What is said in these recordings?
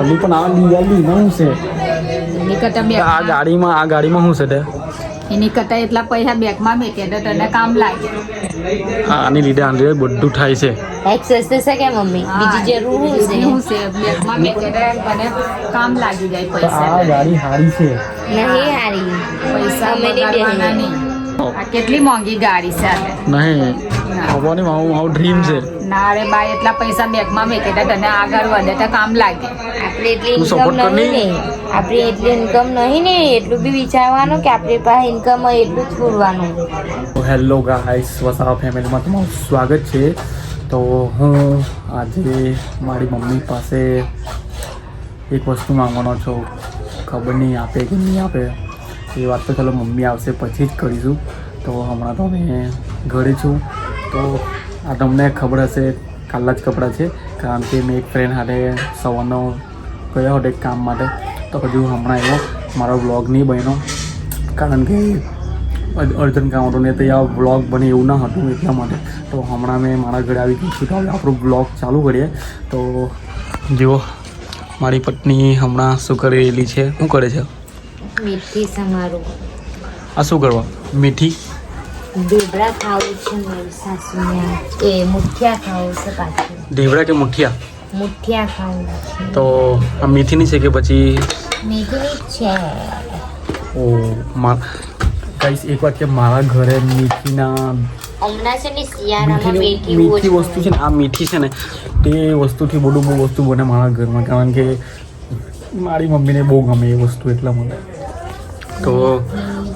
અલી પણ આ લી શું છે? એની કરતા આ ગાડીમાં આ ગાડીમાં શું છે તે? એની કરતા એટલા પૈસા બેગમાં મેકે તો તને કામ લાગે. હા આની લીધે આની બધું થાય છે. એક્સરસાઇઝ છે કે મમ્મી? બીજી જરૂર શું શું છે? બેગમાં મેકે તો મને કામ લાગી જાય પૈસા. આ ગાડી હારી છે. છે નહીં હારી. પૈસા અમે નહીં નહીં. કેટલી મોંઘી ગાડી છે નહીં ખબર મારું મારું ડ્રીમ છે. ના રે બા એટલા પૈસા બેગમાં મેકે તો તને આગળ વધે તો કામ લાગે. આપણે એટલી ઇન્કમ નહીં નહીં? ને. આપણે એટલી ઇન્કમ નહીં ને. એટલું બી વિચારવાનું કે આપણી પાસે ઇન્કમ હોય એટલું જ પૂરવાનું. હેલો ગાઈસ વસાવા ફેમિલીમાં તમારું સ્વાગત છે. તો હું આજે મારી મમ્મી પાસે એક વસ્તુ માંગવાનો છું. ખબર નહીં આપે કે નહીં આપે. એ વાત તો ચાલો મમ્મી આવશે પછી જ કરીશું. તો હમણાં તો મેં ઘરે છું. તો આ તમને ખબર હશે, કાલના જ કપડાં છે. કારણ કે મેં એક ફ્રેન્ડ સાથે સવારનો ગયો હતો એક કામ માટે. તો હજુ હમણાં એવો મારો બ્લોગ નહીં બન્યો. કારણ કે અર્જન કામ હતું ને તો આ બ્લોગ બને એવું ના હતું એટલા માટે. તો હમણાં મેં મારા ઘરે આવી ગયું છું. તો હવે આપણું બ્લોગ ચાલુ કરીએ. તો જુઓ, મારી પત્ની હમણાં શું કરી રહેલી છે? શું કરે છે? મીઠી સમારું. આ શું કરવા? મીઠી? ઢેબરા ખાવું છે મારી સાસુને. એ મુઠિયા ખાવું છે પાછું. ઢેવડા કે મુઠિયા? મુઠિયા ખાવું છે. તો આ મીઠીની છે કે પછી મીઠી છે. ઓ મા ગાઈસ એક વાત કે મારા ઘરે મીઠીના હમણાં છે ને શિયાળામાં મીઠી મીઠી મીઠી વસ્તુ છે ને આ મીઠી છે ને તે વસ્તુથી બધું બહુ વસ્તુ બને મારા ઘરમાં. કારણ કે મારી મમ્મીને બહુ ગમે એ વસ્તુ એટલા માટે. તો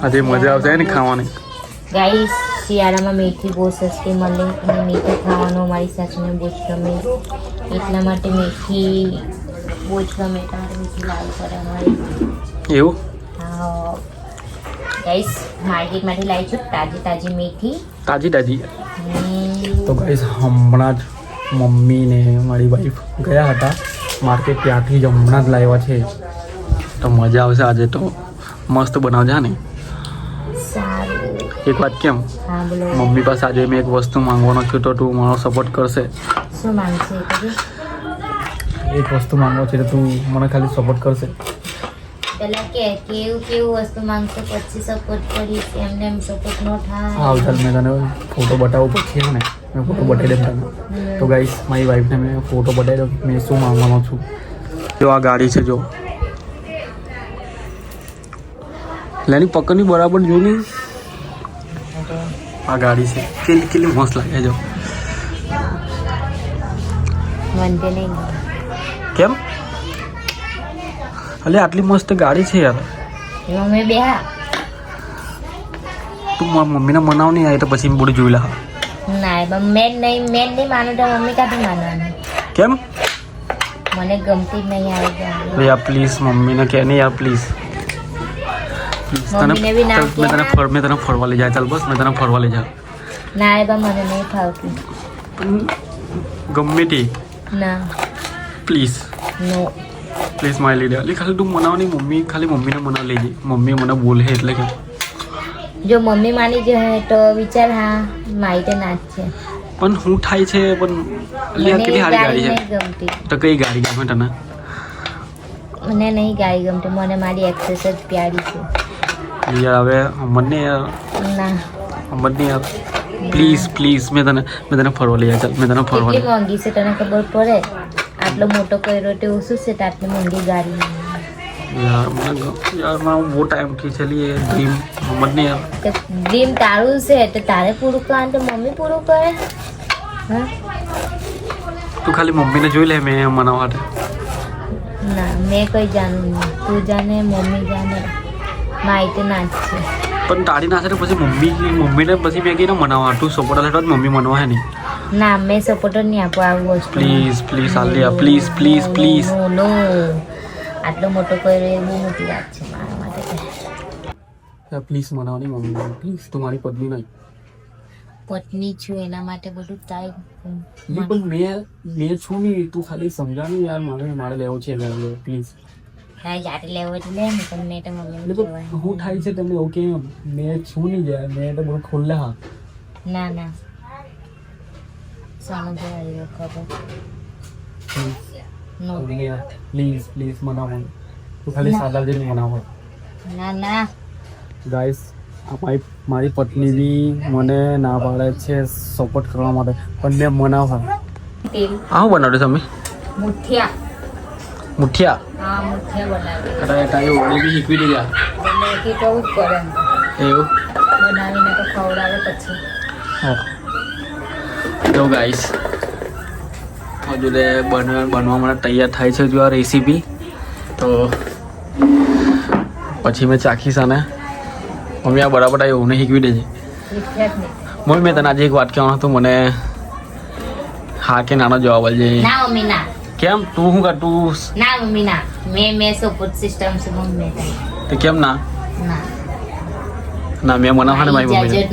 આજે મજા આવશે ને ખાવાની? ગાઈસ શિયાળામાં મેથી બહુ સસ્તી મળે અને મેથી ખાવાનું મારી સાસુને બહુ જ ગમે. એટલા માટે મેથી બહુ જ ગમે. તમારે મીઠી લાવવી પડે અમારે. એવું? ગાઈસ માર્કેટમાંથી લાવી છું તાજી તાજી મેથી. તાજી તાજી. તો ગાઈસ હમણાં જ મમ્મી ને મારી વાઈફ ગયા હતા. માર્કેટ ત્યાંથી જ હમણાં જ લાવ્યા છે. તો મજા આવશે આજે તો. મસ્ત બનાવજે ને. એક વાત કેમ? મમ્મી પાસે આજે મેં એક વસ્તુ માંગવાનો છું તો તું મારો સપોર્ટ કરશે. એક વસ્તુ માંગવો છે તો તું મને ખાલી સપોર્ટ કરશે. પેલા કે કેવું કેવું વસ્તુ માંગશે? પછી સપોર્ટ કરીશ. એમને એમ સપોર્ટ ન હા થાય ચાલ મેં તને ફોટો બતાવું પછી ને. મેં ફોટો બતાવી તને. તો ગાઈસ મારી વાઈફને મેં ફોટો બતાવી દઉં મેં શું માંગવાનો છું. જો આ ગાડી છે જો. લેની પકડની બરાબર જો ને આ ગાડી છે. કેટલી કેટલી મસ્ત લાગે જો. કેમ? અલે આટલી મસ્ત ગાડી છે યાર. તું મારા મમ્મીને મનાવ નહીં આવે તો પછી બધું જોઈ લે. ના મેં નહીં મેં નહીં માનું તો મમ્મી કાંથી માનવાનું? કેમ? મને ગમતી જ નહીં આવી યાર પ્લીઝ મમ્મીને કહે નહીં યાર પ્લીઝ તને મમ્મીને બી ના ચાલ, મેં તને કહે. ફર મેં તને ફરવા લઈ જાય ચાલ બસ મેં તને ફરવા લઈ જાય ના એ પણ મને નહીં ફાવતું ગમે તે ના પ્લીઝ નો પ્લીઝ મારી લઈ લે અલી ખાલી તું મનાવની મમ્મી ખાલી મમ્મીને મનાવ લઈ જઈ મમ્મી મને બોલે એટલે કે જો મમ્મી માની જાય તો વિચાર હા મારી તો ના જ છે પણ હું થાય છે પણ અલી આ મને કેટલી સારી ગાડી ગાડી છે નહીં ગમતી તો કઈ ગાડી ગમે તને મને નહીં ગાડી ગમતી મને મારી એક્સેસ જ પ્યારી છે યાર હવે મને યાર ના મને યાર પ્લીઝ પ્લીઝ મેં તને મેં તને ફરવા લઈ જાય ચાલ મેં તને ફરવા લઈ કેટલી મોંઘી છે તને ખબર પડે આટલો મોટો કર્યો તે ઓછું છે તો આટલી મોંઘી ગાડી યાર મને ગ- યાર મારું બહુ ટાઈમથી છેલ્લી એ ડ્રીમ સમજ નહીં યાર તો ડ્રીમ તારું છે તો તારે પૂરું કરવાનું તો મમ્મી પૂરું કરે હા તું ખાલી મમ્મીને જોઈ લે મેં મનાવવા માટે ના મેં કઈ જાણું નહીં તું જાણે મમ્મી જાણે મારી તો ના જ છે. પણ તારી ના સાથે પછી મમ્મી મમ્મીને પછી મેં કહીને મનાવવા તું સપોર્ટ આલે તો મમ્મી મનવા હે નહીં. ના મેં સપોર્ટ નહીં આપો આવું વસ્તુ please please Alia please please please નો આટલો મોટો કર્યો એ બહુ મોટી વાત છે મારા માટે. તો. પ્લીઝ મનાવવાની મમ્મી પ્લીઝ તું મારી પત્ની નહીં. પત્ની છું એના માટે બધું નહીં પણ મેં મેં છું નહીં તું ખાલી સમજા નહીં યાર મારે મારે લેવો છે પ્લીઝ તારે જાતે લેવો એટલે લે ને તો મમ્મીને તો હું થાય છે તમને ઓકે મેં છું નહીં જાય મેં તો બધું ખુલ્લા હા. ના ના. ખબર. નો પ્લીઝ પ્લીઝ મનાવો. તું ખાલી ના. સાદા જઈને મનાવો. ના ના. ગાઈસ મારી મારી પત્ની બી મને ના પાડે છે સપોર્ટ કરવા માટે પણ મેં મનાવવા. તેલ. આ બનાવ્યું તમે? મુઠિયા. મુઠિયા? હા મુઠિયા બનાવી. ઓળી બી શીખવી દીધા? જ કરે. એવું? બનાવીને તો ખવડાવે પછી. તો ગાઈસ હજુ તે બનવા બનવા માટે તૈયાર થાય છે જો આ રેસીપી તો પછી મેં ચાખીશ આને. મમ્મી આ બરાબર આ એવું શીખવી દેજે. મમ્મી મેં તને આજે એક વાત કહેવાનું હતું મને હા કે નાનો જવાબ આપજે. ના મમ્મી ના. કેમ? તું શું તું ના મમ્મી ના. મે મે સો ફૂડ સિસ્ટમ સે મમ્મી તે કેમ ના? ના. ના મેં મનાવવાની મારી મમ્મીને.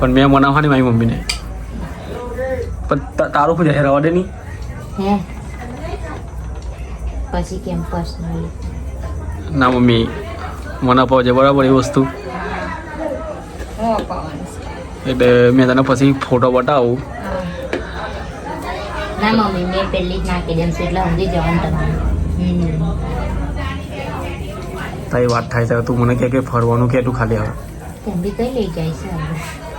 પણ મેં મનાવવાની મારી મમ્મીને. પણ તારો શું જાય રવા દે નહીં હે? પછી કેમ પર્સનલી ના મમ્મી. મને અપાવજે બરાબર એ વસ્તુ. છે. એટલે મેં તને પછી ફોટો બતાવું. ના મમ્મી મેં પહેલી જ નાખી દેમ છું એટલે સમજી જવાનું તમારે. તારી વાત થાય છે તું મને કે કે ફરવાનું કે તું ખાલી હવે તું બી કઈ લઈ જાય છે?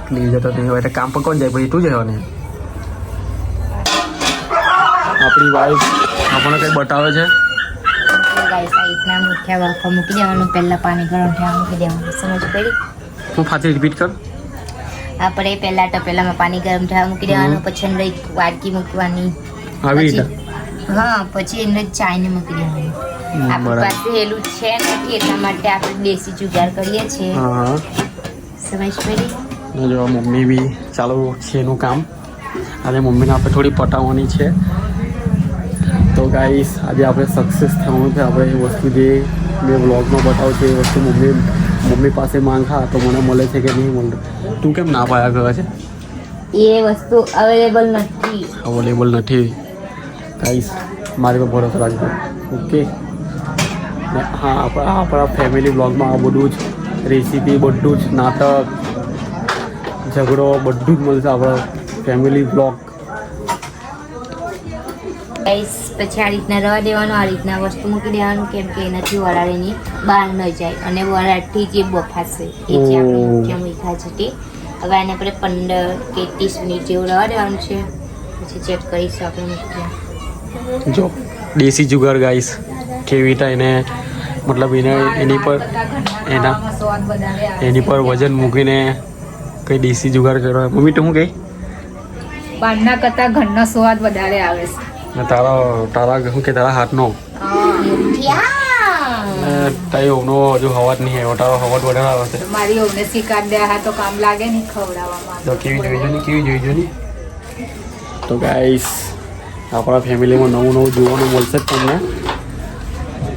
પ્લીઝ તો નહીં હોય કામ પર કોણ જાય? પછી તું જવાને આપણી વાઈફ આપણને કંઈ બતાવે છે? તો ગાઈસ આ રીતના મુઠિયા બાફવા મૂકી દેવાનું પહેલા પાણી ગરમ થવા મૂકી દેવાનું. સમજ પડી? હું પાછી રિપીટ કર? આપણે પહેલા તપેલામાં પાણી ગરમ થવા મૂકી દેવાનું પછી અંદર એક વાટકી મૂકવાની આવી રીતે? હા પછી એને ચાઈને મૂકી દેવાનું. આપણી પાસે હેલું છે નથી એટલા માટે આપણે દેશી જુગાર કરીએ છીએ. સમજ પડી જો મમ્મી બી ચાલુ છે એનું કામ. આજે મમ્મીને આપણે થોડી પટાવવાની છે. તો ગાઈસ આજે આપણે સક્સેસ થવાનું છે. આપણે એ વસ્તુ જે મેં બ્લોગમાં બતાવું છે એ વસ્તુ મમ્મી મમ્મી પાસે માંગા તો મને મળે છે કે નહીં મળે. તું કેમ ના પાયા કરે છે? એ વસ્તુ અવેલેબલ નથી. અવેલેબલ નથી. ગાઈસ મારી પર ભરોસો રાખજો. ઓકે હા આપણા આપણા ફેમિલી બ્લોગમાં આ બધું જ રેસીપી બધું જ નાટક ઝઘડો બધું જ મળશે આપણા ફેમિલી બ્લોગ ગાઈસ પછી આ રીતના રવા દેવાનું આ રીતના વસ્તુ મૂકી દેવાનું કેમ કે એનાથી વરાળીની બહાર ન જાય અને વરાળથી જે બફાશે એ જે આપણે. મુખ્ય મીઠા છે તે હવે આને આપણે પંદર કે ત્રીસ મિનિટ જેવું રવા દેવાનું છે. પછી ચેક કરીશું આપણે મૂકી જો દેશી જુગાર ગાઈસ કેવી રીતે એને મતલબ એને એની પર એના સ્વાદ એની પર વજન મૂકીને કઈ દેશી જુગાર કરવા મમ્મી તો શું કહી? બહારના કરતા ઘરનો સ્વાદ વધારે આવે છે. ને તારા તારા શું કે તારા હાથનો મૂકી ને તારી ઓનો હજુ હવા જ નહીં આવ્યો તારો હવા જ વધારે આવે છે મારી ઓને શિકાર દે હા તો કામ લાગે નહીં ખવડાવવામાં તો કેવી જોઈજો ને કેવી જોઈજો ને તો ગાઈસ આપણા ફેમિલીમાં નવું નવું જોવાનું મળશે જ તમને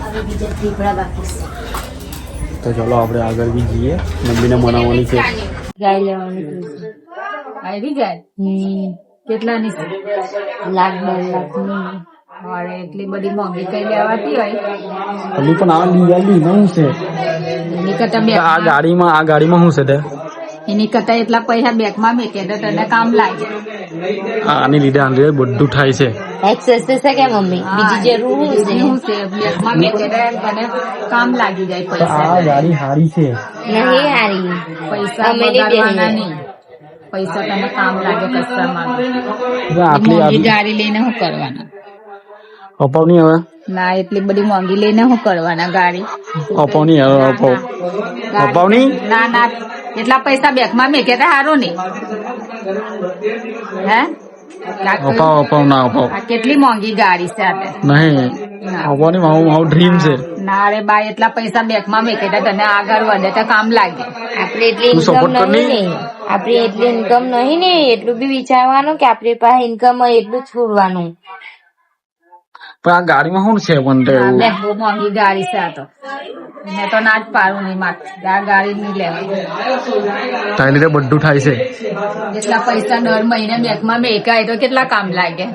હવે બીજા થીપડા બાકી છે તો ચલો આપણે આગળ બી જઈએ મમ્મીને મનાવવાની છે ગાય લેવાની છે. આવી જાય હમ કેટલાની લાખ દોઢ લાખની અરે એટલી બધી મોંઘી કઈ લેવાતી હોય? હજી પણ આ દિવાળી શું છે. એની કરતા બે આ ગાડીમાં આ ગાડીમાં શું છે તે? એની કરતા એટલા પૈસા બેગમાં મેકે તો તને કામ લાગે. આની લીધે આને બધું થાય છે. એક્સેસ છે કે મમ્મી? બીજી જરૂર છે? શું છે? બેગમાં મેકે તો તને કામ લાગી જાય આ પૈસા. ગાડી હારી છે. નહીં હારી. પૈસા બગાડવાના નહીં. પૈસા તમે કામ લાગે કશામાં આટલી મોંઘી ગાડી લઈને શું કરવાના? અપાવની હવે? ના એટલી બધી મોંઘી લઈને શું કરવાના ગાડી? અપાવની હવે અપાવ. અપાવની? ના ના. એટલા પૈસા બેંકમાં મેકે તો સારું નહીં. હે? અપાવ અપાવ ના અપાવ. કેટલી મોંઘી ગાડી છે આ નહીં. અપાવની મારું મારું ડ્રીમ છે. ના રે બા એટલા પૈસા બેંકમાં મેકે તો તને આગળ વધે તો કામ લાગે. આપણે એટલી ઇન્કમ નહીં? ને. આપણી એટલી ઇન્કમ નહીં ને એટલું બી વિચારવાનું કે આપણી પાસે ઇન્કમ હોય એટલું છોડવાનું. પણ આ ગાડીમાં શું છે પણ તે એવું બહુ મોંઘી ગાડી છે આ તો. મેં તો ના જ પાડું નહીં માગ આ ગાડી નહીં લેવા તારી લીધે બધું થાય છે. એટલા પૈસા દર મહિને બેંકમાં મેકાય તો કેટલા કામ લાગે?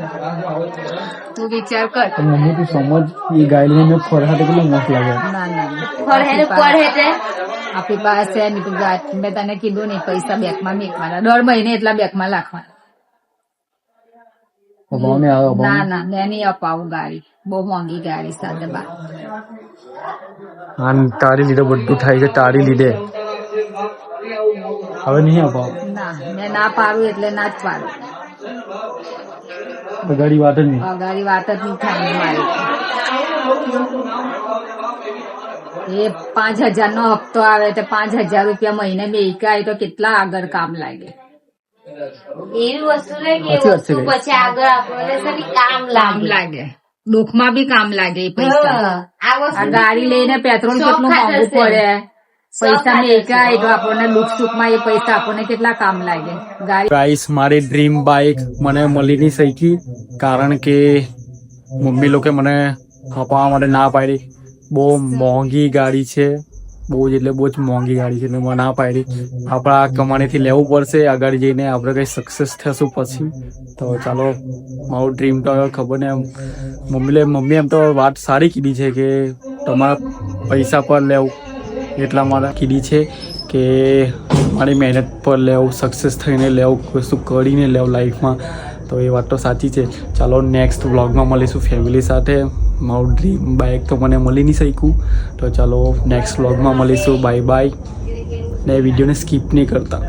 તું વિચાર કર. મમ્મી તું સમજ એ ગાડી લઈને ફરે તો કેટલું મસ્ત લાગે. ના ના ફરહેને પડે છે આપણી પાસે મેં તને કીધું નહીં પૈસા બેંકમાં મેકવાના. દર મહિને એટલા બેંકમાં રાખવાના અપાવની આવે ના ના મેં નહીં અપાવું ગાડી બહુ મોંઘી ગાડી સાથે બા આન તારી લીધે બધું થાય છે તારી લીધે હવે નહીં અપાવ ના મેં ના પાડું એટલે ના જ પાડું અગાડી વાત જ નહીં અગાડી વાત જ નહીં થાય મારી એ પાંચ હજાર નો હપ્તો આવે તો પાંચ હજાર રૂપિયા મહિને મેકાય તો કેટલા આગળ કામ લાગે? એવી વસ્તુ કે પછી આગળ આપણને કામ કામ લાગે. લાગે. દુઃખમાં બી કામ લાગે પૈસા. આ ગાડી લઈને પેટ્રોલ કેટલું મોંઘું પડે? પૈસા મેકાય આપણને દુઃખ સુખમાં એ પૈસા આપણને કેટલા કામ લાગે? ગાડી ગાઈસ મારી ડ્રીમ બાઇક મને મળી નહીં શકી કારણ કે મમ્મી લોકો મને અપાવવા માટે ના પાડી. બહુ મોંઘી ગાડી છે. બહુ જ એટલે બહુ જ મોંઘી ગાડી છે મને ના પાડી. આપણા કમાણીથી લેવું પડશે, આગળ જઈને આપણે કંઈ સક્સેસ થશું પછી. તો ચાલો, મારું ડ્રીમ તો ખબર ને એમ મમ્મીલે મમ્મી એમ તો વાત સારી કીધી છે કે તમારા પૈસા પર લેવું. એટલા મારા કીધી છે કે મારી મહેનત પર લેવું સક્સેસ થઈને લેવું, કશું કરીને લેવું લાઈફમાં તો એ વાત તો સાચી છે. ચાલો નેક્સ્ટ વ્લોગમાં મળીશું ફેમિલી સાથે. મારું ડ્રીમ બાઇક તો મને મળી નહીં શક્યું. તો ચાલો નેક્સ્ટ વ્લોગમાં મળીશું. બાય બાય ને વિડીયોને સ્કીપ નહીં કરતા.